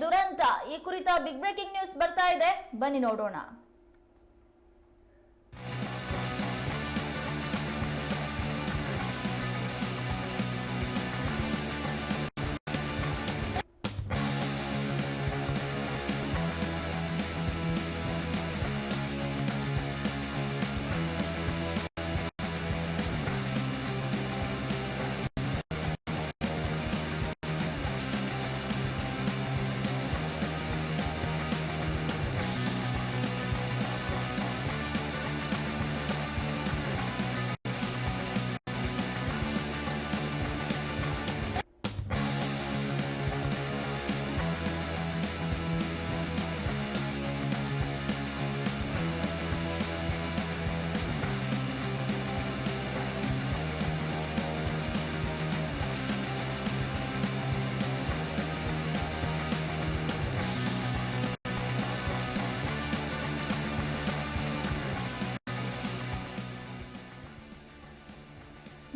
ದುರಂತ. ಈ ಕುರಿತ ಬಿಗ್ ಬ್ರೇಕಿಂಗ್ ನ್ಯೂಸ್ ಬರ್ತಾ ಇದೆ. ಬನ್ನಿ ನೋಡೋಣ.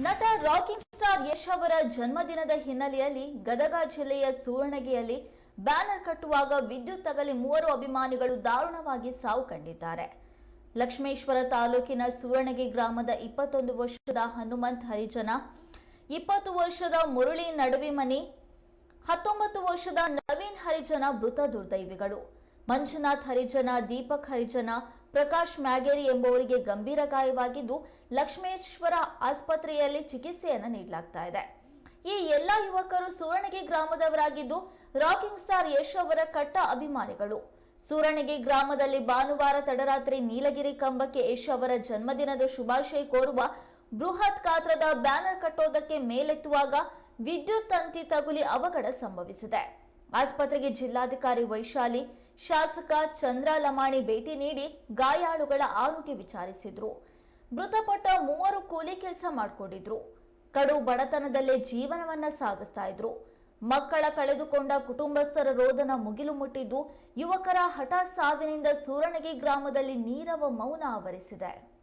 ನಟ ರಾಕಿಂಗ್ ಸ್ಟಾರ್ ಯಶ್ ಅವರ ಜನ್ಮದಿನದ ಹಿನ್ನೆಲೆಯಲ್ಲಿ ಗದಗ ಜಿಲ್ಲೆಯ ಸುವರ್ಣಗಿಯಲ್ಲಿ ಬ್ಯಾನರ್ ಕಟ್ಟುವಾಗ ವಿದ್ಯುತ್ ತಗಲಿ ಮೂವರು ಅಭಿಮಾನಿಗಳು ದಾರುಣವಾಗಿ ಸಾವು ಕಂಡಿದ್ದಾರೆ. ಲಕ್ಷ್ಮೇಶ್ವರ ತಾಲೂಕಿನ ಸುವರ್ಣಗಿ ಗ್ರಾಮದ ಇಪ್ಪತ್ತೊಂದು ವರ್ಷದ ಹನುಮಂತ್ ಹರಿಜನ, ಇಪ್ಪತ್ತು ವರ್ಷದ ಮುರುಳಿ ನಡುವಿಮನಿ, ಹತ್ತೊಂಬತ್ತು ವರ್ಷದ ನವೀನ್ ಹರಿಜನ ಮೃತ ದುರ್ದೈವಿಗಳು. ಮಂಜುನಾಥ್ ಹರಿಜನ, ದೀಪಕ್ ಹರಿಜನ ಪ್ರಕಾಶ್ ಮ್ಯಾಗೇರಿ ಎಂಬುವರಿಗೆ ಗಂಭೀರ ಗಾಯವಾಗಿದ್ದು, ಲಕ್ಷ್ಮೇಶ್ವರ ಆಸ್ಪತ್ರೆಯಲ್ಲಿ ಚಿಕಿತ್ಸೆಯನ್ನು ನೀಡಲಾಗ್ತಾ ಇದೆ. ಈ ಎಲ್ಲ ಯುವಕರು ಸೂರಣಗಿ ಗ್ರಾಮದವರಾಗಿದ್ದು, ರಾಕಿಂಗ್ ಸ್ಟಾರ್ ಯಶ್ ಅವರ ಕಟ್ಟ ಅಭಿಮಾನಿಗಳು. ಸೂರಣಗಿ ಗ್ರಾಮದಲ್ಲಿ ಭಾನುವಾರ ತಡರಾತ್ರಿ ನೀಲಗಿರಿ ಕಂಬಕ್ಕೆ ಯಶ್ ಅವರ ಜನ್ಮದಿನದ ಶುಭಾಶಯ ಕೋರುವ ಬೃಹತ್ ಗಾತ್ರದ ಬ್ಯಾನರ್ ಕಟ್ಟೋದಕ್ಕೆ ಮೇಲೆತ್ತುವಾಗ ವಿದ್ಯುತ್ ತಂತಿ ತಗುಲಿ ಅವಘಡ ಸಂಭವಿಸಿದೆ. ಆಸ್ಪತ್ರೆಗೆ ಜಿಲ್ಲಾಧಿಕಾರಿ ವೈಶಾಲಿ ಶಾಸಕ ಚಂದ್ರ ಲಮಾಣಿ ಭೇಟಿ ನೀಡಿ ಗಾಯಾಳುಗಳ ಆರೋಗ್ಯ ವಿಚಾರಿಸಿದ್ರು. ಮೃತಪಟ್ಟ ಮೂವರು ಕೂಲಿ ಕೆಲಸ ಮಾಡಿಕೊಂಡಿದ್ರು. ಕಡು ಬಡತನದಲ್ಲೇ ಜೀವನವನ್ನ ಸಾಗಿಸ್ತಾ ಇದ್ರು. ಮಕ್ಕಳ ಕಳೆದುಕೊಂಡ ಕುಟುಂಬಸ್ಥರ ರೋದನ ಮುಗಿಲು ಮುಟ್ಟಿದ್ದು ಯುವಕರ ಹಠ ಸಾವಿನಿಂದ ಸೂರಣಗಿ ಗ್ರಾಮದಲ್ಲಿ ನೀರವ ಮೌನ ಆವರಿಸಿದೆ.